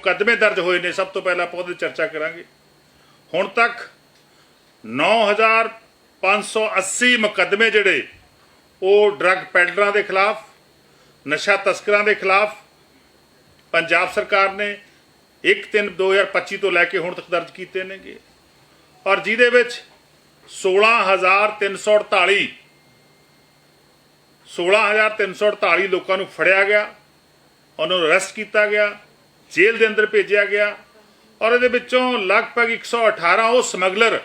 ਮੁਕੱਦਮੇ ਦਰਜ ਹੋਏ ਨੇ, ਸਭ ਤੋਂ ਪਹਿਲਾਂ ਆਪਾਂ ਉਹਦੀ ਚਰਚਾ ਕਰਾਂਗੇ। ਹੁਣ ਤੱਕ 9580 ਮੁਕੱਦਮੇ ਜਿਹੜੇ, ਉਹ ਡਰੱਗ ਪੈਡਲਰਾਂ ਦੇ ਖਿਲਾਫ, ਨਸ਼ਾ ਤਸਕਰਾਂ ਦੇ ਖਿਲਾਫ ਪੰਜਾਬ ਸਰਕਾਰ ਨੇ 1/3/2025 ਤੋਂ ਲੈ ਕੇ ਹੁਣ ਤੱਕ ਦਰਜ ਕੀਤੇ ਨੇਗੇ। ਔਰ ਜਿਹਦੇ ਵਿੱਚ 16348 16348 ਲੋਕਾਂ ਨੂੰ ਫੜਿਆ ਗਿਆ, ਉਹਨਾਂ ਨੂੰ ਅਰੈਸਟ ਕੀਤਾ ਗਿਆ ਜੇਲ੍ਹ ਦੇ ਅੰਦਰ ਭੇਜਿਆ ਗਿਆ ਔਰ ਇਹਦੇ ਵਿੱਚੋਂ ਲਗਭਗ 118 ਉਹ ਸਮਗਲਰ,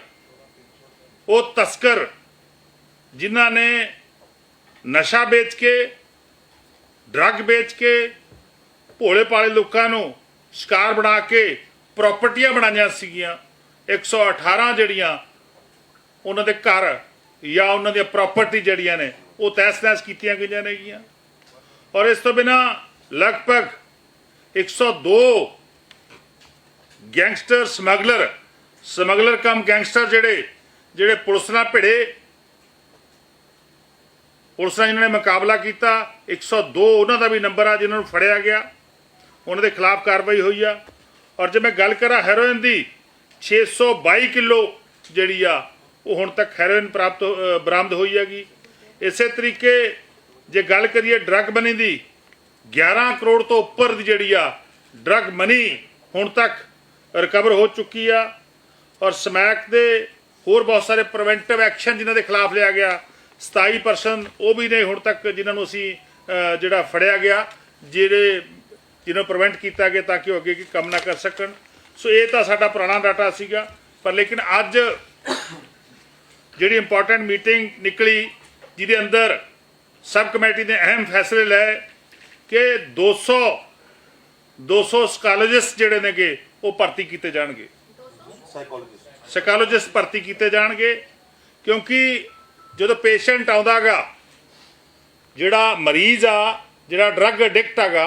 ਉਹ ਤਸਕਰ, ਜਿਨ੍ਹਾਂ ਨੇ ਨਸ਼ਾ ਵੇਚ ਕੇ, ਡਰੱਗ ਵੇਚ ਕੇ ਭੋਲੇ ਪਾਲੇ ਲੋਕਾਂ ਨੂੰ ਸ਼ਿਕਾਰ ਬਣਾ ਕੇ ਪ੍ਰਾਪਰਟੀਆਂ ਬਣਾਈਆਂ ਸੀਗੀਆਂ। 118 ਜਿਹੜੀਆਂ ਉਹਨਾਂ ਦੇ ਘਰ ਜਾਂ ਉਹਨਾਂ ਦੀਆਂ ਪ੍ਰਾਪਰਟੀ ਜਿਹੜੀਆਂ ਨੇ, ਉਹ ਤਹਿਸ-ਨਹਿਸ ਕੀਤੀਆਂ ਗਈਆਂ ਨੇਗੀਆਂ। ਔਰ ਇਸ ਤੋਂ ਬਿਨਾ ਲਗਭਗ 102 gangster smuggler smuggler cum gangster ਜਿਹੜੇ ਜਿਹੜੇ ਪੁਲਿਸ ਨਾਲ ਭਿੜੇ। ਪੁਲਿਸ ਨਾਲ ਇਹਨਾਂ ਨੇ ਮੁਕਾਬਲਾ ਕੀਤਾ 102 ਉਹਨਾਂ ਦਾ ਵੀ ਨੰਬਰ ਆ ਜਿਨ੍ਹਾਂ ਨੂੰ ਫੜਿਆ ਗਿਆ। ਉਹਨਾਂ ਦੇ ਖਿਲਾਫ ਕਾਰਵਾਈ ਹੋਈ ਆ। ਔਰ ਜੇ ਮੈਂ ਗੱਲ ਕਰਾਂ ਹੈਰੋਇਨ ਦੀ 622 ਕਿਲੋ ਜਿਹੜੀ ਆ, ਉਹ ਹੁਣ ਤੱਕ ਹੈਰੋਇਨ ਪ੍ਰਾਪਤ ਹੋ- ਬਰਾਮਦ ਹੋਈ ਹੈਗੀ। ਇਸੇ ਤਰੀਕੇ ਜੇ ਗੱਲ ਕਰੀਏ ਡਰੱਗ ਬਣੀ ਦੀ 11 ਕਰੋੜ ਤੋਂ ਉੱਪਰ ਦੀ ਜਿਹੜੀ ਆ ਡਰੱਗ ਮਨੀ ਹੁਣ ਤੱਕ ਰਿਕਵਰ ਹੋ ਚੁੱਕੀ ਆ ਔਰ ਸਮੈਕ ਦੇ ਹੋਰ ਬਹੁਤ ਸਾਰੇ ਪ੍ਰੀਵੈਂਟਿਵ ਐਕਸ਼ਨ ਜਿਨ੍ਹਾਂ ਦੇ ਖਿਲਾਫ ਲਿਆ ਗਿਆ 27 ਪਰਸਨ ਉਹ ਵੀ ਨੇ ਹੁਣ ਤੱਕ ਜਿਨ੍ਹਾਂ ਨੂੰ ਅਸੀਂ ਜਿਹੜਾ ਫੜਿਆ ਗਿਆ, ਜਿਹੜੇ, ਜਿਹਨਾਂ ਨੂੰ ਪ੍ਰੀਵੈਂਟ ਕੀਤਾ ਗਿਆ ਤਾਂ ਕਿ ਉਹ ਅੱਗੇ ਕੀ ਕੰਮ ਨਾ ਕਰ ਸਕਣ। ਸੋ ਇਹ ਤਾਂ ਸਾਡਾ ਪੁਰਾਣਾ ਡਾਟਾ ਸੀਗਾ, ਪਰ ਲੇਕਿਨ ਅੱਜ ਜਿਹੜੀ ਇੰਪੋਰਟੈਂਟ ਮੀਟਿੰਗ ਨਿਕਲੀ, ਜਿਹਦੇ ਅੰਦਰ ਸਬ ਕਮੇਟੀ ਨੇ ਅਹਿਮ ਫੈਸਲੇ ਲਏ ਕਿ 200 200 ਸਕਾਲੋਜਿਸਟ ਜਿਹੜੇ ਨੇਗੇ ਉਹ ਭਰਤੀ ਕੀਤੇ ਜਾਣਗੇ। ਸਾਈਕੋਲੋਜਿਸਟ ਸਾਈਕੋਲੋਜਿਸਟ ਭਰਤੀ ਕੀਤੇ ਜਾਣਗੇ ਕਿਉਂਕਿ ਜਦੋਂ ਪੇਸ਼ੈਂਟ ਆਉਂਦਾਗਾ ਜਿਹੜਾ ਮਰੀਜ਼ ਆ ਜਿਹੜਾ ਡਰੱਗ ਐਡਿਕਟ ਹੈਗਾ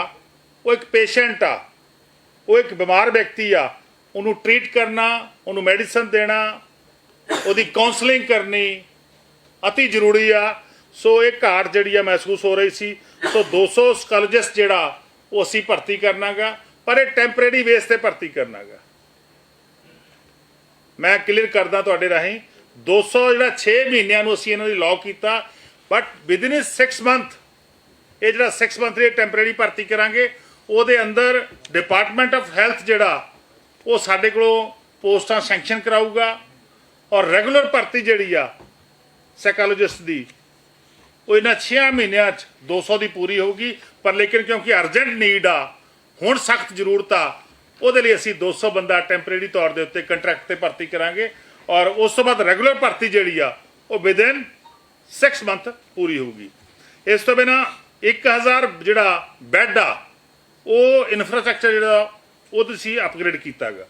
ਉਹ ਇੱਕ ਪੇਸ਼ੈਂਟ ਆ ਉਹ ਇੱਕ ਬਿਮਾਰ ਵਿਅਕਤੀ ਆ ਉਹਨੂੰ ਟ੍ਰੀਟ ਕਰਨਾ ਉਹਨੂੰ ਮੈਡੀਸਨ ਦੇਣਾ ਉਹਦੀ ਕਾਉਂਸਲਿੰਗ ਕਰਨੀ ਅਤੀ ਜ਼ਰੂਰੀ ਆ। ਸੋ ਇਹ ਘਾਟ ਜਿਹੜੀ ਆ ਮਹਿਸੂਸ ਹੋ ਰਹੀ ਸੀ। ਸੋ 200 ਸਕਾਲੋਜਿਸਟ ਜਿਹੜਾ ਉਹ ਅਸੀਂ ਭਰਤੀ ਕਰਨਾਗਾ, ਪਰ ਇਹ ਟੈਂਪਰੇਰੀ ਬੇਸ ਤੇ ਭਰਤੀ ਕਰਨਾਗਾ। ਮੈਂ ਕਲੀਅਰ ਕਰਦਾ ਤੁਹਾਡੇ ਰਾਹੀਂ 200 ਜਿਹੜਾ 6 ਮਹੀਨਿਆਂ ਨੂੰ ਅਸੀਂ ਇਹਨਾਂ ਦੀ ਲਾਅ ਕੀਤਾ ਬਟ ਵਿਦਿਨ 6 ਮੰਥ ਇਹ ਜਿਹੜਾ 6 ਮੰਥ ਦੀ ਟੈਂਪਰੇਰੀ ਭਰਤੀ ਕਰਾਂਗੇ, ਉਹਦੇ ਅੰਦਰ ਡਿਪਾਰਟਮੈਂਟ ਆਫ ਹੈਲਥ ਜਿਹੜਾ, ਉਹ ਸਾਡੇ ਕੋਲੋਂ ਪੋਸਟਾਂ ਸੈਂਕਸ਼ਨ ਕਰਾਊਗਾ, ਔਰ ਰੈਗੂਲਰ ਭਰਤੀ ਜਿਹੜੀ ਆ ਸਾਈਕੋਲੋਜਿਸਟ ਦੀ ਉਹ ਇਹਨਾਂ 6 ਮਹੀਨਿਆਂ 'ਚ 200 ਦੀ ਪੂਰੀ ਹੋਊਗੀ, ਪਰ ਲੇਕਿਨ ਕਿਉਂਕਿ ਅਰਜੈਂਟ ਨੀਡ ਆ, ਹੁਣ ਸਖਤ ਜ਼ਰੂਰਤ ਆ, ਉਹਦੇ ਲਈ ਅਸੀਂ 200 ਬੰਦਾ ਟੈਂਪਰੇਰੀ ਤੌਰ ਦੇ ਉੱਤੇ ਕੰਟਰੈਕਟ ਤੇ ਭਰਤੀ ਕਰਾਂਗੇ ਔਰ ਉਸ ਤੋਂ ਬਾਅਦ ਰੈਗੂਲਰ ਭਰਤੀ ਜਿਹੜੀ ਆ, ਉਹ ਵਿਦਿਨ 6 ਮੰਥ ਪੂਰੀ ਹੋਊਗੀ। ਇਸ ਤੋਂ ਬਿਨਾ 1000 ਜਿਹੜਾ ਬੈੱਡ ਆ, ਉਹ ਇਨਫਰਾਸਟ੍ਰਕਚਰ ਜਿਹੜਾ, ਉਹ ਤੁਸੀਂ ਅਪਗ੍ਰੇਡ ਕੀਤਾਗਾ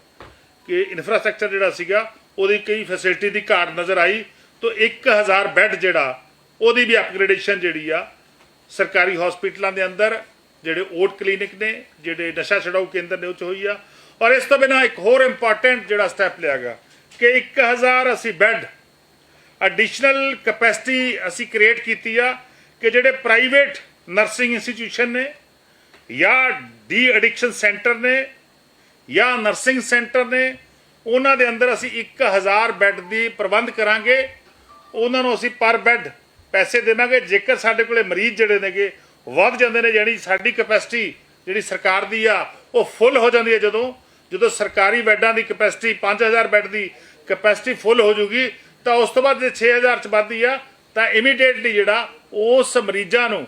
ਕਿ ਇਨਫਰਾਸਟ੍ਰਕਚਰ ਜਿਹੜਾ ਸੀਗਾ, ਉਹਦੀ ਕਈ ਫੈਸਿਲਿਟੀ ਦੀ ਘਾਟ ਨਜ਼ਰ ਆਈ, ਤੋਂ 1000 ਬੈੱਡ ਜਿਹੜਾ ਉਹਦੀ ਵੀ ਅਪਗ੍ਰੇਡੇਸ਼ਨ ਜਿਹੜੀ ਆ, ਸਰਕਾਰੀ ਹਸਪੀਟਲਾਂ ਦੇ ਅੰਦਰ, ਜਿਹੜੇ ਓਟ ਕਲੀਨਿਕ ਨੇ, ਜਿਹੜੇ ਨਸ਼ਾ ਛਡਾਊ ਕੇਂਦਰ ਨੇ ਉਹ 'ਚ ਹੋਈ ਆ। ਔਰ ਇਸ ਤੋਂ ਬਿਨਾ ਇੱਕ ਹੋਰ ਇੰਪੋਰਟੈਂਟ ਜਿਹੜਾ ਸਟੈਪ ਲਿਆ ਗਿਆ ਕਿ 1000 ਅਸੀਂ ਬੈੱਡ ਐਡੀਸ਼ਨਲ ਕੈਪੈਸਿਟੀ ਅਸੀਂ ਕ੍ਰੀਏਟ ਕੀਤੀ ਆ ਕਿ ਜਿਹੜੇ ਪ੍ਰਾਈਵੇਟ ਨਰਸਿੰਗ ਇੰਸਟੀਟਿਊਸ਼ਨ ਨੇ ਜਾਂ ਡੀ ਐਡਿਕਸ਼ਨ ਸੈਂਟਰ ਨੇ ਜਾਂ ਨਰਸਿੰਗ ਸੈਂਟਰ ਨੇ, ਉਹਨਾਂ ਦੇ ਅੰਦਰ ਅਸੀਂ 1000 ਬੈੱਡ ਦੀ ਪ੍ਰਬੰਧ ਕਰਾਂਗੇ। ਉਹਨਾਂ ਨੂੰ ਅਸੀਂ ਪਰ ਬੈੱਡ ਪੈਸੇ ਦੇਵਾਂਗੇ, ਜੇਕਰ ਸਾਡੇ ਕੋਲੇ ਮਰੀਜ਼ ਜਿਹੜੇ ਨੇਗੇ, ਵੱਧ ਜਾਂਦੇ ਨੇ, ਯਾਨੀ ਸਾਡੀ ਕਪੈਸਿਟੀ ਜਿਹੜੀ ਸਰਕਾਰ ਦੀ ਆ, ਉਹ ਫੁੱਲ ਹੋ ਜਾਂਦੀ ਹੈ ਜਦੋਂ ਜਦੋਂ ਸਰਕਾਰੀ ਬੈੱਡਾਂ ਦੀ ਕੈਪੈਸਿਟੀ 5000 ਬੈੱਡ ਦੀ ਕਪੈਸਿਟੀ ਫੁੱਲ ਹੋ ਜੂਗੀ, ਤਾਂ ਉਸ ਤੋਂ ਬਾਅਦ ਜੇ 6000 ਚ ਵੱਧਦੀ ਆ, ਤਾਂ ਇਮੀਡੀਏਟਲੀ ਜਿਹੜਾ ਉਸ ਮਰੀਜ਼ਾਂ ਨੂੰ,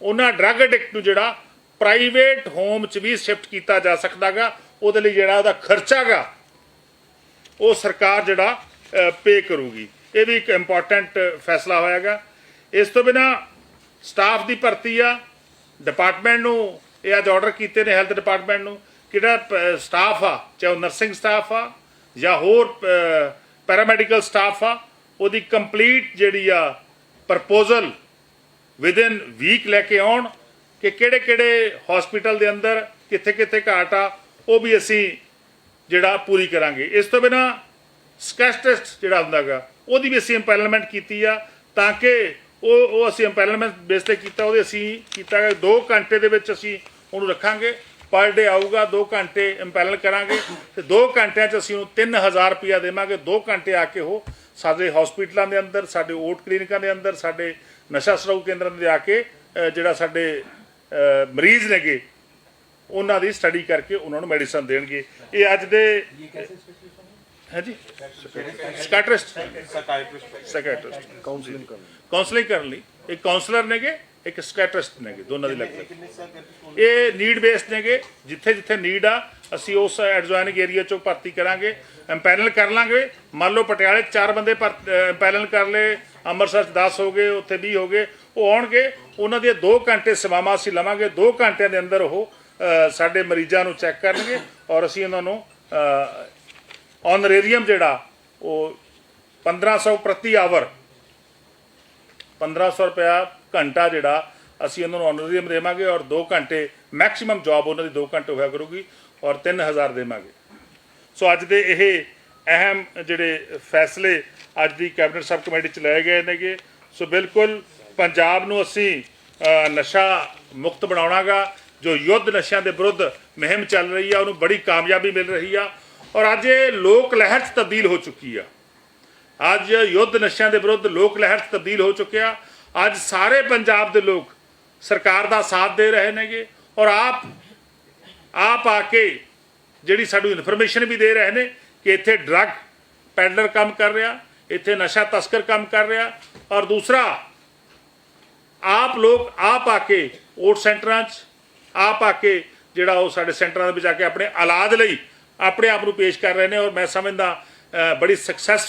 ਉਹਨਾਂ ਡਰੱਗ ਐਡਿਕਟ ਨੂੰ ਜਿਹੜਾ ਪ੍ਰਾਈਵੇਟ ਹੋਮ ਚ ਵੀ ਸ਼ਿਫਟ ਕੀਤਾ ਜਾ ਸਕਦਾਗਾ, ਉਹਦੇ ਲਈ ਜਿਹੜਾ ਉਹਦਾ ਖਰਚਾਗਾ, ਉਹ ਸਰਕਾਰ ਜਿਹੜਾ ਪੇ ਕਰੂਗੀ। ਇਹ ਵੀ ਇੱਕ ਇੰਪੋਰਟੈਂਟ ਫੈਸਲਾ ਹੋਇਆਗਾ। ਇਸ ਤੋਂ ਬਿਨਾ ਸਟਾਫ ਦੀ ਭਰਤੀ ਆ, ਡਿਪਾਰਟਮੈਂਟ ਨੂੰ ਇਹ ਅੱਜ ਆਰਡਰ ਕੀਤੇ ਨੇ ਹੈਲਥ ਡਿਪਾਰਟਮੈਂਟ ਨੂੰ, ਕਿਹੜਾ ਸਟਾਫ ਆ, ਚਾਹੇ ਉਹ ਨਰਸਿੰਗ ਸਟਾਫ ਆ, ਜਾਂ ਹੋਰ ਪੈਰਾਮੈਡੀਕਲ ਸਟਾਫ ਆ, ਉਹਦੀ ਕੰਪਲੀਟ ਜਿਹੜੀ ਆ ਪ੍ਰਪੋਜ਼ਲ ਵਿਦਿਨ ਵੀਕ ਲੈ ਕੇ ਆਉਣ ਕਿ ਕਿਹੜੇ ਕਿਹੜੇ ਹਸਪੀਟਲ ਦੇ ਅੰਦਰ ਕਿੱਥੇ ਕਿੱਥੇ ਘਾਟ ਆ, ਉਹ ਵੀ ਅਸੀਂ ਜਿਹੜਾ ਪੂਰੀ ਕਰਾਂਗੇ। ਇਸ ਤੋਂ ਬਿਨਾ ਸਕੈਸ ਟੈਸਟ ਜਿਹੜਾ ਹੁੰਦਾਗਾ, ਉਹਦੀ ਵੀ ਅਸੀਂ ਇੰਪੈਲਮੈਂਟ ਕੀਤੀ ਆ ਤਾਂ ਕਿ ਉਹ ਉਹ ਅਸੀਂ ਇੰਪੈਨਲਮੈਂਟ ਬੇਸ ਤੇ ਕੀਤਾ, ਉਹਦੇ ਅਸੀਂ ਕੀਤਾ 2 ਘੰਟੇ ਦੇ ਵਿੱਚ ਅਸੀਂ ਉਹਨੂੰ ਰੱਖਾਂਗੇ ਪਰ ਡੇ ਆਊਗਾ 2 ਘੰਟੇ ਇੰਪੈਨਲ ਕਰਾਂਗੇ, ਤੇ 2 ਘੰਟਿਆਂ 'ਚ ਅਸੀਂ ਉਹਨੂੰ 3000 ਰੁਪਇਆ ਦੇਵਾਂਗੇ 2 ਘੰਟੇ ਆ ਕੇ ਉਹ ਸਾਡੇ ਹਸਪੀਟਲਾਂ ਦੇ ਅੰਦਰ, ਸਾਡੇ ਓਟ ਕਲੀਨਿਕਾਂ ਦੇ ਅੰਦਰ, ਸਾਡੇ ਨਸ਼ਾ ਛੁਡਾਊ ਕੇਂਦਰਾਂ ਦੇ ਆ ਕੇ ਜਿਹੜਾ ਸਾਡੇ ਮਰੀਜ਼ ਨੇਗੇ, ਉਹਨਾਂ ਦੀ ਸਟੱਡੀ ਕਰਕੇ ਉਹਨਾਂ ਨੂੰ ਮੈਡੀਸਨ ਦੇਣਗੇ। ਇਹ ਅੱਜ ਦੇ ਹੈ ਜੀ? ਸਕਾਟਰਿਸਟ. ਸਕਾਟਰਿਸਟ ਕਾਉਂਸਲਿੰਗ ਕਰਨ ਕਾਉਂਸਲਿੰਗ ਕਰਨ ਲਈ। ਇੱਕ ਕਾਉਂਸਲਰ ਨੇਗੇ ਇੱਕ ਸਕਾਟਰਿਸਟ ਨੇਗੇ ਦੋਨਾਂ ਦੀ ਲੱਗਦਾ? ਇਹ ਨੀਡ ਬੇਸਡ ਨੇਗੇ। ਜਿੱਥੇ ਜਿੱਥੇ ਨੀਡ ਆ ਅਸੀਂ ਉਸ ਐਡਜੋਇਨਿੰਗ ਏਰੀਆ ਚੋਂ ਭਰਤੀ ਕਰਾਂਗੇ ਐਮਪੈਨਲ ਕਰ ਲਾਂਗੇ। ਮੰਨ ਲਓ ਪਟਿਆਲੇ ਚਾਰ ਬੰਦੇ ਐਮਪੈਨਲ ਕਰ ਲਏ ਅੰਮ੍ਰਿਤਸਰ 'ਚ 10 ਹੋ ਗਏ ਉੱਥੇ 20 ਹੋ ਗਏ ਉਹ ਆਉਣਗੇ। ਉਹਨਾਂ ਦੀਆਂ 2 ਘੰਟੇ ਸੇਵਾਵਾਂ ਅਸੀਂ ਲਵਾਂਗੇ। 2 ਘੰਟਿਆਂ ਦੇ ਅੰਦਰ ਉਹ ਸਾਡੇ ਮਰੀਜ਼ਾਂ ਨੂੰ ਚੈੱਕ ਕਰਨਗੇ ਔਰ ਅਸੀਂ ਉਹਨਾਂ ਨੂੰ ਆਨਰੇਰੀਅਮ ਜਿਹੜਾ, ਉਹ 1500 ਪ੍ਰਤੀ ਆਵਰ 1500 ਰੁਪਇਆ ਘੰਟਾ ਜਿਹੜਾ, ਅਸੀਂ ਉਹਨਾਂ ਨੂੰ ਆਨਰੇਰੀਅਮ ਦੇਵਾਂਗੇ ਔਰ 2 ਘੰਟੇ ਮੈਕਸਿਮਮ ਜੌਬ ਉਹਨਾਂ ਦੀ 2 ਘੰਟੇ ਹੋਇਆ ਕਰੂਗੀ ਔਰ 3000 ਦੇਵਾਂਗੇ। ਸੋ ਅੱਜ ਦੇ ਇਹ ਅਹਿਮ ਜਿਹੜੇ ਫੈਸਲੇ ਅੱਜ ਦੀ ਕੈਬਨਿਟ ਸਬ ਕਮੇਟੀ ਚ ਲਏ ਗਏ ਨੇਗੇ। ਸੋ ਬਿਲਕੁਲ ਪੰਜਾਬ ਨੂੰ ਅਸੀਂ ਨਸ਼ਾ ਮੁਕਤ ਬਣਾਉਣਾਗਾ, ਜੋ ਯੁੱਧ ਨਸ਼ਿਆਂ ਦੇ ਵਿਰੁੱਧ ਮੁਹਿੰਮ ਚੱਲ ਰਹੀ ਆ, ਉਹਨੂੰ ਬੜੀ ਕਾਮਯਾਬੀ ਮਿਲ ਰਹੀ ਆ। ਔਰ ਅੱਜ ਇਹ ਲੋਕ ਲਹਿਰ ਚ ਤਬਦੀਲ ਹੋ ਚੁੱਕੀ ਆ। ਅੱਜ ਯੁੱਧ ਨਸ਼ਿਆਂ ਦੇ ਵਿਰੁੱਧ ਲੋਕ ਲਹਿਰ 'ਚ ਤਬਦੀਲ ਹੋ ਚੁੱਕਿਆ। ਅੱਜ ਸਾਰੇ ਪੰਜਾਬ ਦੇ ਲੋਕ ਸਰਕਾਰ ਦਾ ਸਾਥ ਦੇ ਰਹੇ ਨੇਗੇ ਔਰ ਆਪ ਆਪ ਆ ਕੇ ਜਿਹੜੀ ਸਾਨੂੰ ਇਨਫੋਰਮੇਸ਼ਨ ਵੀ ਦੇ ਰਹੇ ਨੇ ਕਿ ਇੱਥੇ ਡਰੱਗ ਪੈਡਲਰ ਕੰਮ ਕਰ ਰਿਹਾ, ਇੱਥੇ ਨਸ਼ਾ ਤਸਕਰ ਕੰਮ ਕਰ ਰਿਹਾ ਔਰ ਦੂਸਰਾ, ਆਪ ਲੋਕ ਆਪ ਆ ਕੇ ਓਟ ਸੈਂਟਰਾਂ 'ਚ, ਆਪ ਆ ਕੇ ਜਿਹੜਾ ਉਹ ਸਾਡੇ ਸੈਂਟਰਾਂ ਦੇ ਵਿੱਚ ਆ ਕੇ ਆਪਣੇ ਔਲਾਦ ਲਈ ਆਪਣੇ ਆਪ ਨੂੰ ਪੇਸ਼ ਕਰ ਰਹੇ ਨੇ ਔਰ ਮੈਂ ਸਮਝਦਾ ਬੜੀ ਸਕਸੈਸ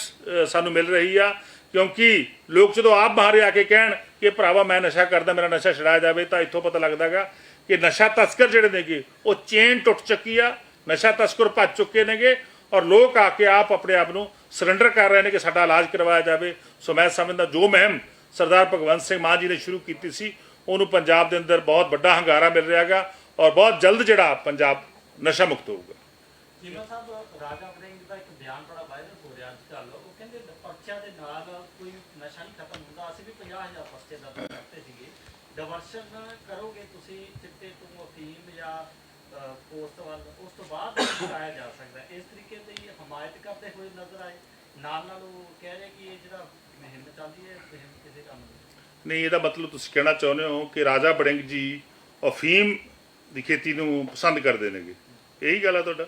ਸਾਨੂੰ ਮਿਲ ਰਹੀ ਆ। ਕਿਉਂਕਿ ਲੋਕ ਜਦੋਂ ਆਪ ਬਾਹਰ ਆ ਕੇ ਕਹਿਣ ਕਿ ਭਰਾਵਾ ਮੈਂ ਨਸ਼ਾ ਕਰਦਾ, ਮੇਰਾ ਨਸ਼ਾ ਛਡਾਇਆ ਜਾਵੇ, ਤਾਂ ਇੱਥੋਂ ਪਤਾ ਲੱਗਦਾਗਾ ਕਿ ਨਸ਼ਾ ਤਸਕਰ ਜਿਹੜੇ ਨੇਗੇ, ਉਹ ਚੇਨ ਟੁੱਟ ਚੁੱਕੀ ਆ, ਨਸ਼ਾ ਤਸਕਰ ਭੱਜ ਚੁੱਕੇ ਨੇਗੇ ਔਰ ਲੋਕ ਆ ਕੇ ਆਪ ਆਪਣੇ ਆਪ ਨੂੰ ਸਰੈਂਡਰ ਕਰ ਰਹੇ ਨੇ ਕਿ ਸਾਡਾ ਇਲਾਜ ਕਰਵਾਇਆ ਜਾਵੇ। ਸੋ ਮੈਂ ਸਮਝਦਾ, ਜੋ ਮਹਿਮ ਸਰਦਾਰ ਭਗਵੰਤ ਸਿੰਘ ਮਾਨ ਜੀ ਨੇ ਸ਼ੁਰੂ ਕੀਤੀ ਸੀ, ਉਹਨੂੰ ਪੰਜਾਬ ਦੇ ਅੰਦਰ ਬਹੁਤ ਵੱਡਾ ਹੰਗਾਰਾ ਮਿਲ ਰਿਹਾਗਾ ਔਰ ਬਹੁਤ ਜਲਦ ਜਿਹੜਾ ਪੰਜਾਬ ਨਸ਼ਾ ਮੁਕਤ ਹੋਊਗਾ। ਜਿਵੇਂ ਸਾਹਿਬ, ਰਾਜਾ ਵੜਿੰਗ ਦਾ ਇੱਕ ਬਿਆਨ ਬੜਾ ਵਾਇਰਲ ਹੋ ਰਿਹਾ ਅੱਜ ਕੱਲ੍ਹ, ਉਹ ਕਹਿੰਦੇ ਪਰਚਿਆਂ ਦੇ ਨਾਲ ਕੋਈ ਨਸ਼ਾ ਨਹੀਂ ਖਤਮ ਹੁੰਦਾ, ਅਸੀਂ ਵੀ 50000 ਪਰਚੇ ਦਾ ਕਰਤੇ ਸੀਗੇ। ਡਿਵਰਸ਼ਨ ਕਰੋਗੇ ਤੁਸੀਂ, ਚਿੱਟੇ ਤੋਂ ਅਫੀਮ ਜਾਂ ਪੋਸਟ ਵੱਲ, ਉਸ ਤੋਂ ਬਾਅਦ ਚੁਕਾਇਆ ਜਾ ਸਕਦਾ। ਇਸ ਤਰੀਕੇ ਦੀ ਹਮਾਇਤ ਕਰਦੇ ਹੋਏ ਨਜ਼ਰ ਆਏ। ਨਾਲ ਨਾਲ ਉਹ ਕਹਿ ਰਹੇ ਕਿ ਇਹ ਜਿਹੜਾ ਮੁਹਿੰਮ ਚੱਲਦੀ ਹੈ ਇਹ ਕਿਸੇ ਕੰਮ ਦੀ ਨਹੀਂ। ਇਹਦਾ ਮਤਲਬ ਤੁਸੀਂ ਕਹਿਣਾ ਚਾਹੁੰਦੇ ਹੋ ਕਿ ਰਾਜਾ ਬੜਿੰਗ ਜੀ ਅਫੀਮ ਦੀ ਖੇਤੀ ਨੂੰ ਪਸੰਦ ਕਰਦੇ ਨੇਗੇ। ਇਹੀ ਗੱਲ ਆ ਤੁਹਾਡਾ?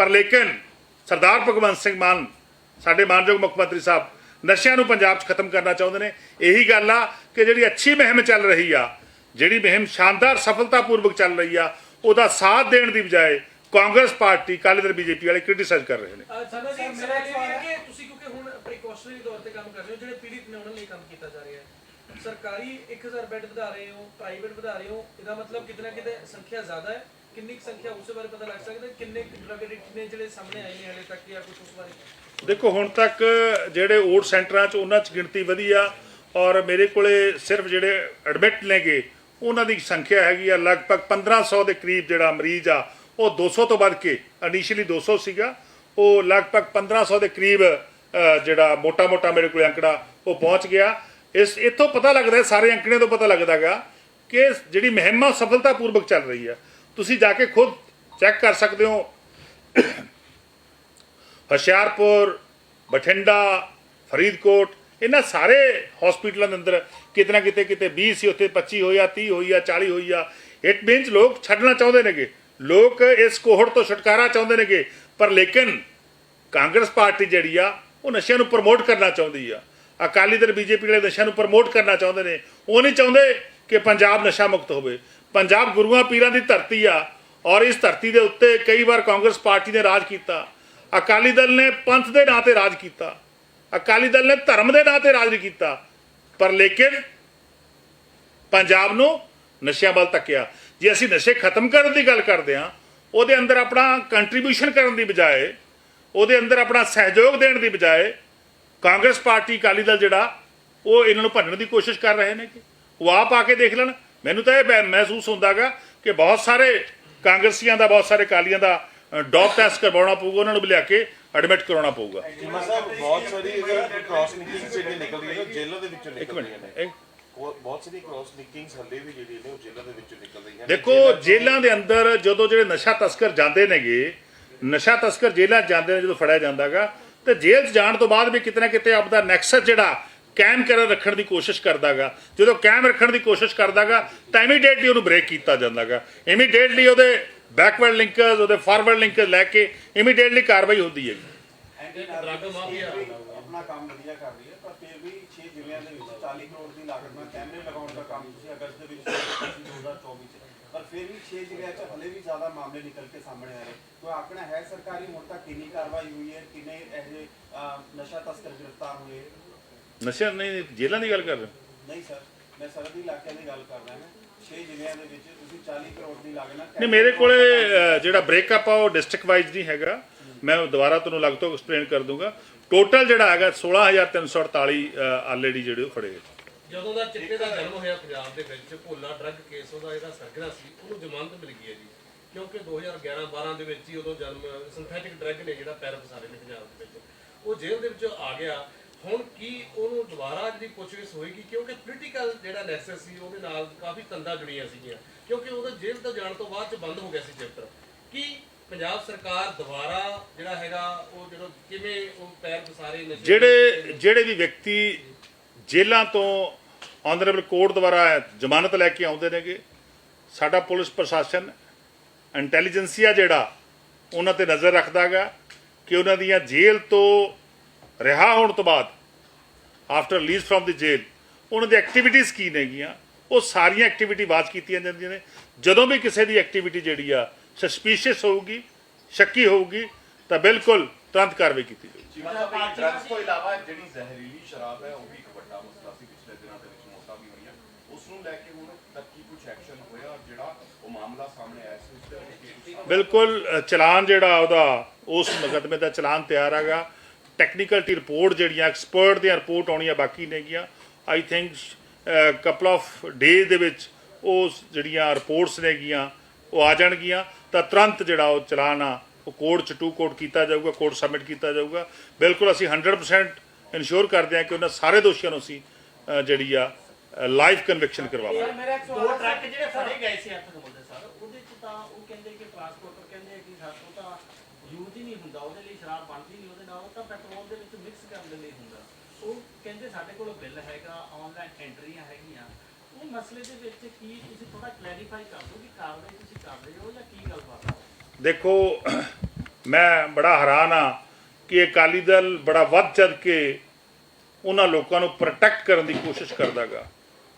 ਪਰ ਲੇਕਿਨ ਸਰਦਾਰ ਭਗਵੰਤ ਸਿੰਘ ਮਾਨ, ਸਾਡੇ ਮਾਨਯੋਗ ਮੁੱਖ ਮੰਤਰੀ ਸਾਹਿਬ, ਨਸ਼ਿਆਂ ਨੂੰ ਪੰਜਾਬ 'ਚ ਖਤਮ ਕਰਨਾ ਚਾਹੁੰਦੇ ਨੇ। ਇਹੀ ਗੱਲ ਆ ਕਿ ਜਿਹੜੀ ਅੱਛੀ ਮੁਹਿੰਮ ਚੱਲ ਰਹੀ ਆ, ਜਿਹੜੀ ਮੁਹਿੰਮ ਸ਼ਾਨਦਾਰ ਸਫਲਤਾਪੂਰਵਕ ਚੱਲ ਰਹੀ ਆ, ਉਹਦਾ ਸਾਥ ਦੇਣ ਦੀ ਬਜਾਏ Congress party Kali Dal BJP ਵਾਲੇ ਕ੍ਰਿਟਿਸਾਈਜ਼ ਕਰ ਰਹੇ ਨੇ। ਸਾਡਾ ਸਰ ਮੇਰਾ ਇਹ ਹੈ ਕਿ ਤੁਸੀਂ ਕਿਉਂਕਿ ਹੁਣ ਪ੍ਰੀਕਾਸ਼ਨਰੀ ਤੌਰ ਤੇ ਕੰਮ ਕਰ ਰਹੇ ਹੋ, ਜਿਹੜੇ ਪੀੜਿਤ ਨੇ ਉਹਨਾਂ ਲਈ ਕੰਮ ਕੀਤਾ ਜਾ ਰਿਹਾ ਹੈ। ਸਰਕਾਰੀ 1000 ਬੈੱਡ ਵਧਾ ਰਹੇ ਹੋ ਪ੍ਰਾਈਵੇਟ ਵਧਾ ਰਹੇ ਹੋ, ਇਹਦਾ ਮਤਲਬ ਕਿਤੇ ਕਿਤੇ ਸੰਖਿਆ ਜ਼ਿਆਦਾ ਹੈ। ਕਿੰਨੀ ਕੁ ਸੰਖਿਆ ਉਸੇ ਬਾਰੇ ਪਤਾ ਲੱਗ ਸਕਦਾ? ਕਿੰਨੇ ਡਰਗ ਐਡਿਕਟ ਨੇ ਜਿਹੜੇ ਸਾਹਮਣੇ ਆਏ ਨੇ ਹਾਲੇ ਤੱਕ ਜਾਂ ਕੁਝ ਉਸ ਬਾਰੇ? ਦੇਖੋ, ਹੁਣ ਤੱਕ ਜਿਹੜੇ ਓਟ ਸੈਂਟਰਾਂ 'ਚ ਉਹਨਾਂ 'ਚ ਗਿਣਤੀ ਵਧੀ ਔਰ ਮੇਰੇ ਕੋਲੇ ਸਿਰਫ ਜਿਹੜੇ ਐਡਮਿਟ ਨੇਗੇ, ਉਹਨਾਂ ਦੀ ਸੰਖਿਆ ਹੈਗੀ ਆ ਲਗਭਗ 1500 ਦੇ ਕਰੀਬ ਜਿਹੜਾ ਮਰੀਜ਼ ਆ, ਉਹ 200 ਤੋਂ ਵੱਧ ਕੇ ਇਨੀਸ਼ੀਅਲੀ 200 ਸੀਗਾ। ਉਹ ਲਗਭਗ 1500 ਦੇ ਕਰੀਬ ਜਿਹੜਾ ਮੋਟਾ-ਮੋਟਾ ਮੇਰੇ ਕੋਲ ਅੰਕੜਾ, ਉਹ ਪਹੁੰਚ ਗਿਆ। ਇਸ, ਇੱਥੋਂ ਪਤਾ ਲੱਗਦਾ, ਸਾਰੇ ਅੰਕੜਿਆਂ ਤੋਂ ਪਤਾ ਲੱਗਦਾਗਾ ਕਿ ਜਿਹੜੀ ਮੁਹਿੰਮ ਆ ਸਫਲਤਾਪੂਰਵਕ ਚੱਲ ਰਹੀ ਆ। ਤੁਸੀਂ ਜਾ ਕੇ ਖੁਦ ਚੈੱਕ ਕਰ ਸਕਦੇ ਹੋ। ਹੁਸ਼ਿਆਰਪੁਰ, ਬਠਿੰਡਾ, ਫਰੀਦਕੋਟ, ਇਹਨਾਂ ਸਾਰੇ ਹਸਪੀਟਲਾਂ ਦੇ ਅੰਦਰ ਕਿਤੇ ਨਾ ਕਿਤੇ ਕਿਤੇ 20 ਸੀ, ਉੱਥੇ 25 ਹੋਈ ਆ 30 ਹੋਈ ਆ 40 ਹੋਈ ਆ। ਇਟ ਮੀਨਸ ਲੋਕ ਛੱਡਣਾ ਚਾਹੁੰਦੇ ਨੇਗੇ। ਲੋਕ ਇਸ ਕੋਹੜ ਤੋਂ ਛੁਟਕਾਰਾ ਚਾਹੁੰਦੇ ਨੇਗੇ। ਪਰ ਲੇਕਿਨ ਕਾਂਗਰਸ ਪਾਰਟੀ ਜਿਹੜੀ ਆ, ਉਹ ਨਸ਼ਿਆਂ ਨੂੰ ਪ੍ਰਮੋਟ ਕਰਨਾ ਚਾਹੁੰਦੀ ਆ। ਅਕਾਲੀ ਦਲ, ਬੀਜੇਪੀ ਵਾਲੇ ਨਸ਼ਿਆਂ ਨੂੰ ਪ੍ਰਮੋਟ ਕਰਨਾ ਚਾਹੁੰਦੇ ਨੇ। ਉਹ ਨਹੀਂ ਚਾਹੁੰਦੇ ਕਿ ਪੰਜਾਬ ਨਸ਼ਾ ਮੁਕਤ ਹੋਵੇ। ਪੰਜਾਬ ਗੁਰੂਆਂ ਪੀਰਾਂ ਦੀ ਧਰਤੀ ਆ ਔਰ ਇਸ ਧਰਤੀ ਦੇ ਉੱਤੇ ਕਈ ਵਾਰ ਕਾਂਗਰਸ ਪਾਰਟੀ ਨੇ ਰਾਜ ਕੀਤਾ। ਅਕਾਲੀ ਦਲ ਨੇ ਪੰਥ ਦੇ ਨਾਂ ਤੇ ਰਾਜ ਕੀਤਾ। ਅਕਾਲੀ ਦਲ ਨੇ ਧਰਮ ਦੇ ਨਾਂ ਤੇ ਰਾਜ ਨਹੀਂ ਕੀਤਾ। ਪਰ ਲੇਕਿਨ ਪੰਜਾਬ ਨੂੰ ਨਸ਼ਿਆਂ ਵੱਲ ਤੱਕਿਆ ਜੇ ਅਸੀਂ ਨਸ਼ੇ ਖਤਮ ਕਰਨ ਦੀ ਗੱਲ ਕਰਦੇ ਹਾਂ, ਉਹਦੇ ਅੰਦਰ ਆਪਣਾ ਕੰਟਰੀਬਿਊਸ਼ਨ ਕਰਨ ਦੀ ਬਜਾਏ, ਉਹਦੇ ਅੰਦਰ ਆਪਣਾ ਸਹਿਯੋਗ ਦੇਣ ਦੀ ਬਜਾਏ, ਕਾਂਗਰਸ ਪਾਰਟੀ ਅਕਾਲੀ ਦਲ ਜਿਹੜਾ, ਉਹ ਇਹਨਾਂ ਨੂੰ ਭੰਨਣ ਦੀ ਕੋਸ਼ਿਸ਼ ਕਰ ਰਹੇ ਨੇ ਕਿ ਉਹ ਆਪ ਆ ਕੇ ਦੇਖ ਲੈਣ। ਮੈਨੂੰ ਤਾਂ ਇਹ ਮਹਿ- ਮਹਿਸੂਸ ਹੁੰਦਾਗਾ ਕਿ ਬਹੁਤ ਸਾਰੇ ਕਾਂਗਰਸੀਆਂ ਦਾ ਬਹੁਤ ਸਾਰੇ ਅਕਾਲੀਆਂ ਦਾ ਡੌਪ ਟੈਸਟ ਕਰਵਾਉਣਾ ਪਊਗਾ ਉਹਨਾਂ ਨੂੰ ਲਿਆ ਕੇ ਐਡਮਿਟ ਕਰਾਉਣਾ ਪਊਗਾ। ਚੀਮਾ ਸਾਹਿਬ ਬਹੁਤ ਸਾਰੀ ਕ੍ਰਾਸ ਨਿਕਿੰਗਸ ਜਿਹੜੀਆਂ ਨਿਕਲਦੀਆਂ ਨੇ ਉਹ ਜੇਲ੍ਹਾਂ ਦੇ ਵਿੱਚੋਂ ਇੱਕ ਨਿਕਲਦੀਆਂ ਮਿੰਟ ਨੇ। ਇੱਕ ਉਹ ਬਹੁਤ ਸਾਰੀ ਕ੍ਰਾਸ ਨਿਕਿੰਗਸ ਹੱਲੇ ਵੀ ਜਿਹੜੀਆਂ ਨੇ ਉਹ ਜੇਲ੍ਹਾਂ ਦੇ ਵਿੱਚੋਂ ਨਿਕਲ ਰਹੀਆਂ ਨੇ। ਦੇਖੋ ਜੇਲ੍ਹਾਂ ਦੇ ਅੰਦਰ ਜਦੋਂ ਜਿਹੜੇ ਨਸ਼ਾ ਤਸਕਰ ਜਾਂਦੇ ਨੇਗੇ ਨਸ਼ਾ ਤਸਕਰ ਜੇਲ੍ਹਾਂ ਜਾਂਦੇ ਨੇ ਜਦੋਂ ਫੜਿਆ ਜਾਂਦਾਗਾ ਤੇ ਜੇਲ੍ਹ 'ਚ ਜਾਣ ਤੋਂ ਬਾਅਦ ਵੀ ਕਿਤੇ ਨਾ ਕਿਤੇ ਆਪਦਾ ਨੈਕਸਸ ਜਿਹੜਾ ਕਾਇਮ ਕਰ ਰੱਖਣ ਦੀ ਕੋਸ਼ਿਸ਼ ਕਰਦਾਗਾ। ਜਦੋਂ ਕਾਇਮ ਰੱਖਣ ਦੀ ਕੋਸ਼ਿਸ਼ ਕਰਦਾਗਾ ਤਾਂ ਇਮੀਡੀਏਟਲੀ ਉਹਨੂੰ ਬ੍ਰੇਕ ਕੀਤਾ ਜਾਂਦਾਗਾ। ਇਮੀਡੀਏਟਲੀ ਉਹਦੇ ਬੈਕਵਰਡ ਲਿੰਕਰਸ ਉਹਦੇ ਫਾਰਵਰਡ ਲਿੰਕਰਸ ਲੈ ਕੇ ਇਮੀਡੀਏਟਲੀ ਕਾਰਵਾਈ ਹੁੰਦੀ ਹੈ ਆਪਣਾ ਕੰਮ ਵਧੀਆ ਕਰ ਰਹੀ ਹੈ ਪਰ ਫਿਰ ਵੀ 6 ਜ਼ਿਲ੍ਹਿਆਂ ਦੇ ਵਿੱਚ 40 ਕਰੋੜ ਦੀ ਲਾਗਤ ਨਾਲ ਕੈਮਰੇ ਲਗਾਉਣ ਦਾ ਕੰਮ ਤੁਸੀਂ ਅਗਸਤ ਦੇ ਵਿੱਚ ਸ਼ੁਰੂ ਕੀਤਾ ਸੀ 2024 ਚ। ਪਰ ਫਿਰ ਵੀ 6 ਜ਼ਿਲ੍ਹਿਆਂ 'ਚ ਹਲੇ ਵੀ ਜ਼ਿਆਦਾ ਮਾਮਲੇ ਨਿਕਲ ਕੇ ਸਾਹਮਣੇ ਆ ਰਹੇ। ਕੋਈ ਆંકੜਾ ਹੈ ਸਰਕਾਰੀ ਹੁਣ ਤੱਕ ਕਿੰਨੀ ਕਾਰਵਾਈ ਹੋਈ ਹੈ ਕਿੰਨੇ ਇਹ ਨਸ਼ਾ ਤਸਕਰ ਗ੍ਰਿਫਤਾਰ ਹੋਏ? ਨਸ਼ਾ ਨਹੀਂ ਨਹੀਂ, ਜੇਲ੍ਹਾਂ ਦੀ ਗੱਲ ਕਰ ਰਹੇ ਹੋ। ਨਹੀਂ ਸਰ ਮੈਂ ਸਰਹੱਦੀ ਇਲਾਕਿਆਂ ਦੀ ਗੱਲ ਕਰ ਰਿਹਾ ਹਾਂ। 6 ਜ਼ਿਲ੍ਹਿਆਂ ਦੇ ਵਿੱਚ ਤੁਸੀਂ 40 ਕਰੋੜ ਦੀ ਲਾਗਤ ਨਾਲ ਨਹੀਂ ਮੇਰੇ ਕੋਲੇ ਅ, ਜਿਹੜਾ ਬ੍ਰੇਕਅਪ ਆ ਉਹ ਡਿਸਟ੍ਰਿਕਟ ਵਾਈਜ਼ ਨਹੀਂ ਹੈਗਾ। ਮੈਂ ਉਹ ਦੁਬਾਰਾ ਤੁਹਾਨੂੰ ਲੱਗ ਤੋਂ ਐਕਸਪਲੇਨ ਕਰ ਦੂੰਗਾ। ਟੋਟਲ ਜਿਹੜਾ ਹੈਗਾ 16348 ਆਲਰੇਡੀ ਜਿਹੜੇ ਉਹ ਫੜੇ ਗਏ। ਜਦੋਂ ਦਾ ਚਿੱਟੇ ਦਾ ਜਨਮ ਹੋਇਆ ਪੰਜਾਬ ਦੇ ਵਿੱਚ ਭੋਲਾ ਡਰੱਗ ਕੇਸ ਉਹਦਾ ਜਿਹੜਾ ਸਰਗਨਾ ਸੀ ਉਹਨੂੰ ਜ਼ਮਾਨਤ ਮਿਲ ਗਈ ਹੈ ਜੀ। ਕਿਉਂਕਿ 2011-12 ਦੇ ਵਿੱਚ ਹੀ ਉਦੋਂ ਜਨਮ ਸਿੰਥੈਟਿਕ ਡਰੱਗ ਨੇ ਜਿਹੜਾ ਪੈਰ ਪਸਾਰੇ ਨੇ ਪੰਜਾਬ ਦੇ ਵਿੱਚ। ਉਹ ਜੇਲ੍ਹ ਦੇ ਵਿੱਚੋਂ ਆ ਗਿਆ। ਹੁਣ ਕੀ ਉਹਨੂੰ ਦੁਬਾਰਾ ਜਿਹੜੀ ਪੁੱਛਗਿੱਛ ਹੋਏਗੀ ਕਿਉਂਕਿ ਪੋਲੀਟੀਕਲ ਜਿਹੜਾ ਨੈਕਸਸ ਸੀ ਉਹਦੇ ਨਾਲ ਕਾਫੀ ਤੰਦਾਂ ਜੁੜੀਆਂ ਸੀਗੀਆਂ। ਕਿਉਂਕਿ ਉਹਦਾ ਜੇਲ੍ਹ ਤੋਂ ਜਾਣ ਤੋਂ ਬਾਅਦ ਚ ਬੰਦ ਹੋ ਗਿਆ ਸੀ ਚੈਪਟਰ ਕੀ ਪੰਜਾਬ ਸਰਕਾਰ ਦੁਬਾਰਾ ਜਿਹੜਾ ਹੈਗਾ ਉਹ ਜਦੋਂ ਕਿਵੇਂ ਉਹ ਪੈਰ ਪਸਾਰੇ ਨਸ਼ੇ ਜਿਹੜੇ ਜਿਹੜੇ ਵੀ ਵਿਅਕਤੀ ਜੇਲ੍ਹਾਂ ਤੋਂ ਆਨਰੇਬਲ ਕੋਰਟ ਦੁਆਰਾ ਜ਼ਮਾਨਤ ਲੈ ਕੇ ਆਉਂਦੇ ਨੇਗੇ ਸਾਡਾ ਪੁਲਿਸ ਪ੍ਰਸ਼ਾਸਨ ਇੰਟੈਲੀਜੈਂਸੀਆ ਜਿਹੜਾ ਉਹਨਾਂ ਤੇ ਨਜ਼ਰ ਰੱਖਦਾਗਾ ਕਿ ਉਹਨਾਂ ਦੀਆਂ ਜੇਲ੍ਹ ਤੋਂ ਰਿਹਾ ਹੋਣ ਤੋਂ ਬਾਅਦ ਆਫਟਰ ਰਿਲੀਜ਼ ਫਰਮ ਦੀ ਜੇਲ੍ਹ ਉਹਨਾਂ ਦੀ ਐਕਟੀਵਿਟੀਜ਼ ਕੀ ਨੇਗੀਆਂ ਉਹ ਸਾਰੀਆਂ ਐਕਟੀਵਿਟੀ ਵਾਚ ਕੀਤੀਆਂ ਜਾਂਦੀਆਂ ਨੇ। ਜਦੋਂ ਵੀ ਕਿਸੇ ਦੀ ਐਕਟੀਵਿਟੀ ਜਿਹੜੀ ਆ ਸਸਪੀਸ਼ੀਅਸ ਹੋਊਗੀ ਸ਼ੱਕੀ ਹੋਊਗੀ ਤਾਂ ਬਿਲਕੁਲ ਤੁਰੰਤ ਕਾਰਵਾਈ ਕੀਤੀ ਜਾਊਗੀ। ਜੀਵਨ ਸਾਹਿਬ ਡਰੱਗਸ ਤੋਂ ਇਲਾਵਾ ਜਿਹੜੀ ਜ਼ਹਿਰੀਲੀ ਸ਼ਰਾਬ ਹੈ ਉਹ ਵੀ ਇੱਕ ਵੱਡਾ ਮਸਲਾ ਸੀ ਪਿਛਲੇ ਦਿਨਾਂ ਦੇ ਵਿੱਚ ਮੌਤਾਂ ਵੀ ਹੋਈਆਂ। ਉਸ ਨੂੰ ਲੈ ਕੇ ਹੁਣ ਤੱਕ ਕੀ ਕੁਝ ਐਕਸ਼ਨ ਹੋਇਆ ਔਰ ਜਿਹੜਾ ਉਹ ਮਾਮਲਾ ਸਾਹਮਣੇ ਆਇਆ ਸੀ ਉਸ ਦੇ ਵਿੱਚ ਕੀ ਤੁਸੀਂ ਬਿਲਕੁਲ ਚਲਾਨ ਜਿਹੜਾ ਉਹਦਾ ਉਸ ਮੁਕੱਦਮੇ ਦਾ ਚਲਾਨ ਤਿਆਰ ਹੈਗਾ। ਟੈਕਨੀਕਲ ਟੀ ਰਿਪੋਰਟ ਜਿਹੜੀਆਂ ਐਕਸਪਰਟ ਦੀਆਂ ਰਿਪੋਰਟ ਆਉਣੀਆਂ ਬਾਕੀ ਨੇਗੀਆਂ। I think couple of days ਦੇ ਵਿੱਚ ਉਹ ਜਿਹੜੀਆਂ ਰਿਪੋਰਟਸ ਨੇਗੀਆਂ ਉਹ ਆ ਜਾਣਗੀਆਂ। ਤਾਂ ਤੁਰੰਤ ਜਿਹੜਾ ਉਹ ਚਲਾਨ ਆ ਉਹ ਕੋਰਟ ਚ ਟੂ ਕੋਰਟ ਕੀਤਾ ਜਾਊਗਾ ਕੋਰਟ ਸਬਮਿਟ ਕੀਤਾ ਜਾਊਗਾ। ਬਿਲਕੁਲ ਅਸੀਂ 100% ਇਨਸ਼ੋਰ ਕਰਦੇ ਹਾਂ ਕਿ ਉਹਨਾਂ ਸਾਰੇ ਦੋਸ਼ੀਆਂ ਨੂੰ ਅਸੀਂ ਜਿਹੜੀ ਆ ਲਾਈਵ ਕਨਵਿਕਸ਼ਨ ਕਰਵਾਵਾਂਗੇ। ਦੋ ਟਰੱਕ ਜਿਹੜੇ ਫੜੇ ਗਏ ਸੀ ਅੱਠ ਨੰਬਰ ਸਰ ਉਹਦੇ ਚ ਤਾਂ ਉਹ ਕਹਿੰਦੇ ਕਿ ਟਰਾਂਸਪੋਰਟਰ ਕਹਿੰਦੇ ਕਿ ਸਾਡੇ ਤੋਂ ਤਾਂ ਯੂਜ਼ ਹੀ ਨਹੀਂ ਹੁੰਦਾ, ਉਹਦੇ ਲਈ ਸ਼ਰਾਬ ਬਣਦੀ ਨਹੀਂ, ਉਹਦੇ ਨਾਲ ਉਹ ਤਾਂ ਪੈਟਰੋਲ ਦੇ ਵਿੱਚ ਮਿਕਸ ਕਰਨ ਦੇ ਲਈ ਹੁੰਦਾ। ਉਹ ਕਹਿੰਦੇ ਸਾਡੇ ਕੋਲ ਬਿੱਲ ਹੈਗਾ ਆਨਲਾਈਨ ਐਂਟਰੀਆਂ ਹੈਗੀਆਂ। ਉਹ ਮਸਲੇ ਦੇ ਵਿੱਚ ਕੀ ਤੁਸੀਂ ਥੋੜਾ ਕਲੈਰੀਫਾਈ ਕਰ ਦਿਓ ਕਿ ਕਾਰਵਾਈ ਤੁਸੀਂ ਕਰ ਰਹੇ ਹੋ ਜਾਂ ਕੀ ਗੱਲਬਾਤ ਹੈ? ਦੇਖੋ, ਮੈਂ ਬੜਾ ਹੈਰਾਨ ਆ ਕਿ ਅਕਾਲੀ ਦਲ ਬੜਾ ਵੱਧ ਚੜ ਕੇ ਉਹਨਾਂ ਲੋਕਾਂ ਨੂੰ ਪ੍ਰੋਟੈਕਟ ਕਰਨ ਦੀ ਕੋਸ਼ਿਸ਼ ਕਰਦਾਗਾ।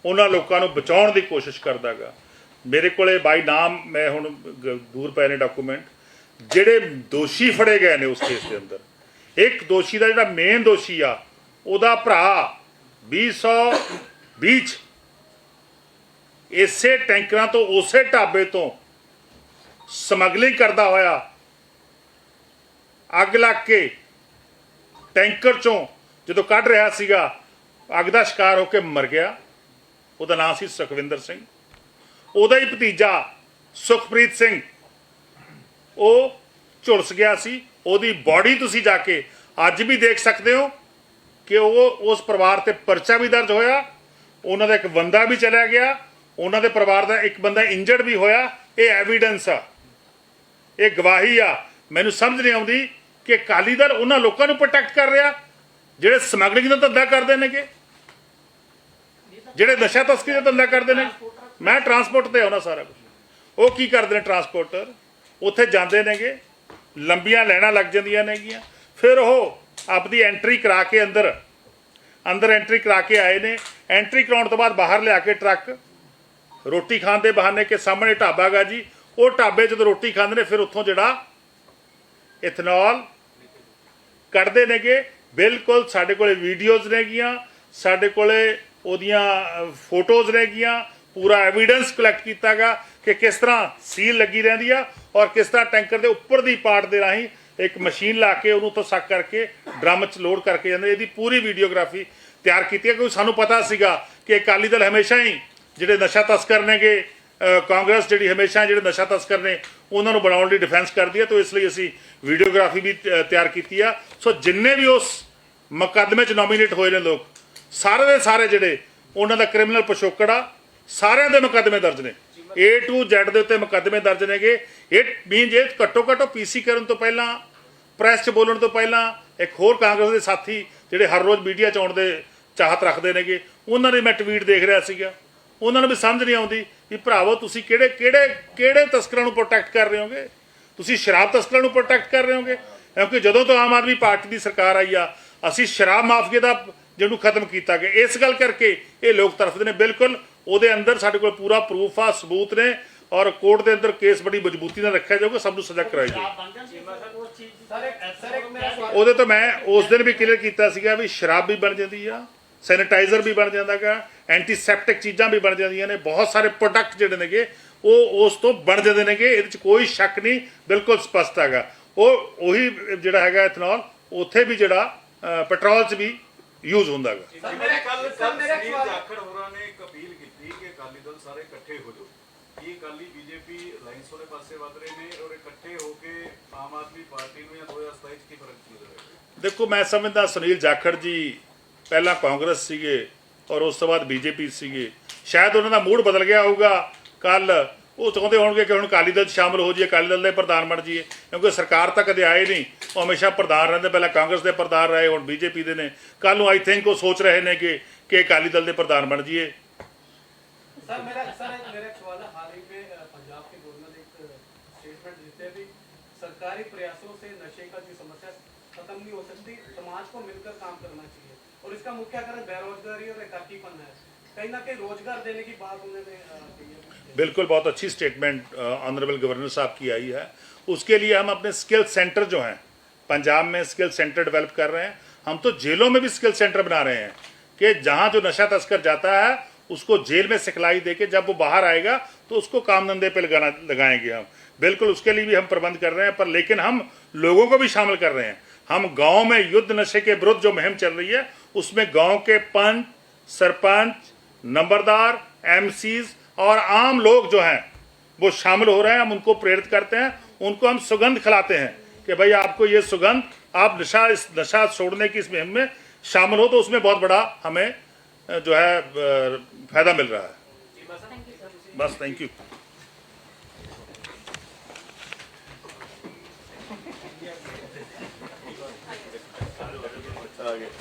ਉਹਨਾਂ ਲੋਕਾਂ ਨੂੰ ਬਚਾਉਣ ਦੀ ਕੋਸ਼ਿਸ਼ ਕਰਦਾਗਾ। ਮੇਰੇ ਕੋਲੇ ਬਾਈ ਨਾਮ ਮੈਂ ਹੁਣ ਗ- ਦੂਰ ਪਏ ਨੇ ਡਾਕੂਮੈਂਟ ਜਿਹੜੇ ਦੋਸ਼ੀ ਫੜੇ ਗਏ ਨੇ ਉਸ ਕੇਸ ਦੇ ਅੰਦਰ, ਇੱਕ ਦੋਸ਼ੀ ਦਾ ਜਿਹੜਾ ਮੇਨ ਦੋਸ਼ੀ ਆ, ਉਹਦਾ ਭਰਾ 2020 ਚ ਇਸੇ ਟੈਂਕਰਾਂ ਤੋਂ, ਉਸੇ ਢਾਬੇ ਤੋਂ ਸਮਗਲਿੰਗ ਕਰਦਾ ਹੋਇਆ, ਅੱਗ ਲੱਗ ਕੇ ਟੈਂਕਰ ਚੋਂ ਜਦੋਂ ਕੱਢ ਰਿਹਾ ਸੀਗਾ, ਅੱਗ ਦਾ ਸ਼ਿਕਾਰ ਹੋ ਕੇ ਮਰ ਗਿਆ। ਉਹਦਾ ਨਾਮ ਸੀ ਸੁਖਵਿੰਦਰ ਸਿੰਘ। ਉਹਦਾ ਹੀ ਭਤੀਜਾ ਸੁਖਪ੍ਰੀਤ ਸਿੰਘ ਉਹ ਝੁਲਸ ਗਿਆ ਸੀ, ਉਹਦੀ ਬਾਡੀ ਤੁਸੀਂ ਜਾ ਕੇ ਅੱਜ ਵੀ ਦੇਖ ਸਕਦੇ ਹੋ ਕਿ ਉਹ ਉਸ ਪਰਿਵਾਰ ਤੇ ਪਰਚਾ ਵੀ ਦਰਜ ਹੋਇਆ, ਉਹਨਾਂ ਦਾ ਇੱਕ ਬੰਦਾ ਵੀ ਚਲਾ ਗਿਆ, ਉਹਨਾਂ ਦੇ ਪਰਿਵਾਰ ਦਾ ਇੱਕ ਬੰਦਾ ਇੰਜਰਡ ਵੀ ਹੋਇਆ, ਇਹ ਐਵੀਡੈਂਸ ਆ। ਇਹ ਗਵਾਹੀ ਆ। ਮੈਨੂੰ ਸਮਝ ਨਹੀਂ ਆਉਂਦੀ ਕਿ ਅਕਾਲੀ ਦਲ ਉਹਨਾਂ ਲੋਕਾਂ ਨੂੰ ਪ੍ਰੋਟੈਕਟ ਕਰ ਰਿਹਾ, ਜਿਹੜੇ ਸਮਗਲਿੰਗ ਦਾ ਧੰਦਾ ਕਰਦੇ ਨੇਗੇ, ਜਿਹੜੇ ਨਸ਼ਾ ਤਸਕਰੀ ਦਾ ਧੰਦਾ ਕਰਦੇ ਨੇ। ਮੈਂ ਟਰਾਂਸਪੋਰਟ ਤੇ ਆਉਣਾ ਸਾਰਾ ਕੁਝ ਉਹ ਕੀ ਕਰਦੇ ਨੇ ਟਰਾਂਸਪੋਰਟਰ ਉੱਥੇ ਜਾਂਦੇ ਨੇਗੇ, ਲੰਬੀਆਂ ਲੈਣਾਂ ਲੱਗ ਜਾਂਦੀਆਂ ਨੇਗੀਆਂ। ਫਿਰ ਉਹ ਆਪਦੀ ਐਂਟਰੀ ਕਰਾ ਕੇ ਅੰਦਰ ਅੰਦਰ ਐਂਟਰੀ ਕਰਾ ਕੇ ਆਏ ਨੇ। ਐਂਟਰੀ ਕਰਾਉਣ ਤੋਂ ਬਾਅਦ ਬਾਹਰ ਲਿਆ ਕੇ ਟਰੱਕ ਰੋਟੀ ਖਾਣ ਦੇ ਬਹਾਨੇ ਕਿ ਸਾਹਮਣੇ ਢਾਬਾ ਗਾ ਜੀ। ਉਹ ਢਾਬੇ ਜਦੋਂ ਰੋਟੀ ਖਾਂਦੇ ਨੇ, ਫਿਰ ਉੱਥੋਂ ਜਿਹੜਾ ਇਥਨੋਲ ਕੱਢਦੇ ਨੇਗੇ। ਬਿਲਕੁਲ ਸਾਡੇ ਕੋਲੇ ਵੀਡੀਓਜ਼ ਨੇਗੀਆਂ, ਸਾਡੇ ਕੋਲੇ ਉਹਦੀਆਂ ਫੋਟੋਜ਼ ਨੇਗੀਆਂ। ਪੂਰਾ ਐਵੀਡੈਂਸ ਕਲੈਕਟ ਕੀਤਾਗਾ ਕਿ ਕਿਸ ਤਰ੍ਹਾਂ ਸੀਲ ਲੱਗੀ ਰਹਿੰਦੀ ਆ ਔਰ ਕਿਸ ਤਰ੍ਹਾਂ ਟੈਂਕਰ ਦੇ ਉੱਪਰ ਦੀ ਪਾਰਟ ਦੇ ਰਾਹੀਂ ਇੱਕ ਮਸ਼ੀਨ ਲਾ ਕੇ ਉਹਨੂੰ ਤੋਂ ਸੱਕ ਕਰਕੇ, ਡਰਮ 'ਚ ਲੋਡ ਕਰਕੇ ਜਾਂਦੇ। ਇਹਦੀ ਪੂਰੀ ਵੀਡੀਓਗ੍ਰਾਫੀ ਤਿਆਰ ਕੀਤੀ ਹੈ, ਕਿਉਂਕਿ ਸਾਨੂੰ ਪਤਾ ਸੀਗਾ ਕਿ ਅਕਾਲੀ ਦਲ ਹਮੇਸ਼ਾ ਹੀ ਜਿਹੜੇ ਨਸ਼ਾ ਤਸਕਰ ਨੇਗੇ ਕਾਂਗਰਸ ਜਿਹੜੀ ਹਮੇਸ਼ਾ ਜਿਹੜੇ ਨਸ਼ਾ ਤਸਕਰ ਨੇ, ਉਹਨਾਂ ਨੂੰ ਬਣਾਉਣ ਲਈ ਡਿਫੈਂਸ ਕਰਦੀ ਹੈ। ਤਾਂ ਇਸ ਲਈ ਅਸੀਂ ਵੀਡੀਓਗ੍ਰਾਫੀ ਵੀ ਤਿਆਰ ਕੀਤੀ ਆ। ਸੋ ਜਿੰਨੇ ਵੀ ਉਸ ਮੁਕੱਦਮੇ 'ਚ ਨੋਮੀਨੇਟ ਹੋਏ ਨੇ ਲੋਕ, ਸਾਰੇ ਦੇ ਸਾਰੇ ਜਿਹੜੇ, ਉਹਨਾਂ ਦਾ ਕ੍ਰਿਮੀਨਲ ਪਿਛੋਕੜ ਆ, ਸਾਰਿਆਂ ਦੇ ਮੁਕੱਦਮੇ ਦਰਜ ਨੇ। A to Z ਦੇ ਉੱਤੇ ਮੁਕੱਦਮੇ ਦਰਜ ਨੇਗੇ। ਇਹ ਮੀਨਸ ਇਹ ਘੱਟੋ ਘੱਟ ਪੀਸੀ ਕਰਨ ਤੋਂ ਪਹਿਲਾਂ ਪ੍ਰੈਸ 'ਚ ਬੋਲਣ ਤੋਂ ਪਹਿਲਾਂ, ਇੱਕ ਹੋਰ ਕਾਂਗਰਸ ਦੇ ਸਾਥੀ ਜਿਹੜੇ ਹਰ ਰੋਜ਼ ਮੀਡੀਆ 'ਚ ਆਉਣ ਦੇ ਚਾਹਤ ਰੱਖਦੇ ਨੇਗੇ, ਉਹਨਾਂ ਦੇ ਮੈਂ ਟਵੀਟ ਦੇਖ ਰਿਹਾ ਸੀਗਾ। ਉਹਨਾਂ ਨੂੰ ਵੀ ਸਮਝ ਨਹੀਂ ਆਉਂਦੀ ਵੀ ਭਰਾਵੋ, ਤੁਸੀਂ ਕਿਹੜੇ ਕਿਹੜੇ ਕਿਹੜੇ ਤਸਕਰਾਂ ਨੂੰ ਪ੍ਰੋਟੈਕਟ ਕਰ ਰਹੇ ਹੋਗੇ? ਤੁਸੀਂ ਸ਼ਰਾਬ ਤਸਕਰਾਂ ਨੂੰ ਪ੍ਰੋਟੈਕਟ ਕਰ ਰਹੇ ਹੋਗੇ? ਕਿਉਂਕਿ ਜਦੋਂ ਤੋਂ ਆਮ ਆਦਮੀ ਪਾਰਟੀ ਦੀ ਸਰਕਾਰ ਆਈ ਆ, ਅਸੀਂ ਸ਼ਰਾਬ ਮਾਫੀਏ ਦਾ ਜਿਹਨੂੰ ਖਤਮ ਕੀਤਾ ਗਿਆ। ਇਸ ਗੱਲ ਕਰਕੇ ਇਹ ਲੋਕ ਤਰਫਦੇ ਨੇ। ਬਿਲਕੁਲ ਉਹਦੇ ਅੰਦਰ ਸਾਡੇ ਕੋਲ ਪੂਰਾ ਪ੍ਰੂਫ ਆ ਸਬੂਤ ਨੇ ਔਰ ਕੋਰਟ ਦੇ ਅੰਦਰ ਕੇਸ ਬੜੀ ਮਜ਼ਬੂਤੀ ਨਾਲ ਰੱਖਿਆ ਜਾਊਗਾ ਸਭ ਨੂੰ ਸਜ਼ਾ ਕਰਾਈ ਜਾਊਗੀ। ਜਾਂਦੀ ਉਹਦੇ ਤੋਂ ਮੈਂ ਉਸ ਦਿਨ ਵੀ ਕਲੀਅਰ ਕੀਤਾ ਸੀਗਾ ਵੀ ਸ਼ਰਾਬ ਵੀ ਬਣ ਜਾਂਦੀ ਆ ਸੈਨੀਟਾਈਜ਼ਰ ਵੀ ਬਣ ਜਾਂਦਾਗਾ ਐਂਟੀਸੈਪਟਿਕ ਚੀਜ਼ਾਂ ਵੀ ਬਣ ਜਾਂਦੀਆਂ ਨੇ ਬਹੁਤ ਸਾਰੇ ਪ੍ਰੋਡਕਟ ਜਿਹੜੇ ਨੇਗੇ ਉਹ ਉਸ ਤੋਂ ਬਣ ਜਾਂਦੇ ਨੇਗੇ ਇਹਦੇ ਚ ਕੋਈ ਸ਼ੱਕ ਨਹੀਂ ਬਿਲਕੁਲ ਸਪਸ਼ਟ ਹੈਗਾ। ਉਹ ਉਹੀ ਜਿਹੜਾ ਹੈਗਾ ਇਥਨੋਲ ਉੱਥੇ ਵੀ ਜਿਹੜਾ ਪੈਟਰੋਲ ਚ ਵੀ ਯੂਜ਼ ਹੁੰਦਾ ਹੈਗਾ ਸਰ ਮੇਰਾ ਕੱਲ ਸਰ ਮੇਰਾ ਜਾਖੜ ਹੋਰਾਂ ਨੇ ਅਕਾਲੀ ਦਲ ਸਾਰੇ ਇਕੱਠੇ ਹੋ ਜਾਓ। ਕੀ ਅਕਾਲੀ ਬੀਜੇਪੀ ਅਲਾਈਅੰਸ ਵਾਲੇ ਪਾਸੇ ਵੱਧ ਰਹੇ ਨੇ ਔਰ ਇਕੱਠੇ ਹੋ ਕੇ ਆਮ ਆਦਮੀ ਪਾਰਟੀ ਨੂੰ ਜਾਂ 2027 ਕੀ ਫ਼ਰਕ ਨਜ਼ਰ ਆਏਗਾ? ਦੇਖੋ, ਮੈਂ ਸਮਝਦਾ ਸੁਨੀਲ ਜਾਖੜ ਜੀ ਪਹਿਲਾਂ ਕਾਂਗਰਸ ਸੀਗੇ ਔਰ ਉਸ ਤੋਂ ਬਾਅਦ ਬੀਜੇਪੀ ਸੀਗੇ। ਸ਼ਾਇਦ ਉਹਨਾਂ ਦਾ ਮੂਡ ਬਦਲ ਗਿਆ ਹੋਊਗਾ। ਕੱਲ ਉਹ ਚਾਹੁੰਦੇ ਹੋਣਗੇ ਕਿ ਹੁਣ ਅਕਾਲੀ ਦਲ 'ਚ ਸ਼ਾਮਲ ਹੋ ਜਾਈਏ, ਅਕਾਲੀ ਦਲ ਦੇ ਪ੍ਰਧਾਨ ਬਣ ਜਾਈਏ, ਕਿਉਂਕਿ ਸਰਕਾਰ ਤਾਂ ਕਦੇ ਆਏ ਨਹੀਂ। ਉਹ ਹਮੇਸ਼ਾ ਪ੍ਰਧਾਨ ਰਹਿੰਦੇ, ਪਹਿਲਾਂ ਕਾਂਗਰਸ ਦੇ ਪ੍ਰਧਾਨ ਰਹੇ, ਹੁਣ ਬੀਜੇਪੀ ਦੇ ਨੇ। ਕੱਲ ਨੂੰ ਆਈ ਥਿੰਕ ਉਹ ਸੋਚ ਰਹੇ ਨੇ ਕਿ ਕਿ ਅਕਾਲੀ ਦਲ ਦੇ ਪ੍ਰਧਾਨ ਬਣ ਜਾਈਏ। सर, मेरा सर सवाल है। हाल ही में पंजाब एक स्टेटमेंट देते भी, सरकारी प्रयासों से नशे का जो समस्या खत्म नहीं हो सकती, समाज को मिलकर काम करना चाहिए। और इसका मुख्य कारण बेरोजगारी और एकाकीपन है। कहीं ना कहीं रोज़गार देने की बात उन्होंने बिल्कुल, बहुत अच्छी स्टेटमेंट ऑनरेबल गवर्नर साहब की आई है। उसके लिए हम अपने स्किल सेंटर जो हैं, पंजाब में स्किल सेंटर डेवलप कर रहे हैं। हम तो जेलों में भी स्किल सेंटर बना रहे हैं कि जहाँ जो नशा तस्कर जाता है उसको जेल में सिखलाई देके जब वो बाहर आएगा तो उसको काम धंधे पे लगाना, लगाएँगे हम। बिल्कुल उसके लिए भी हम प्रबंध कर रहे हैं, पर लेकिन हम लोगों को भी शामिल कर रहे हैं। हम गाँव में युद्ध नशे के विरुद्ध जो मुहिम चल रही है, उसमें गाँव के पंच, सरपंच, नंबरदार एमसीज और आम लोग जो हैं, वो शामिल हो रहे हैं। हम उनको प्रेरित करते हैं, उनको हम सुगंध खिलाते हैं कि भाई आपको ये सुगंध, आप नशा, इस नशा छोड़ने की इस मुहिम में शामिल हो तो उसमें बहुत बड़ा हमें जो है अ, फायदा मिल रहा है बस थैंक यू आ गए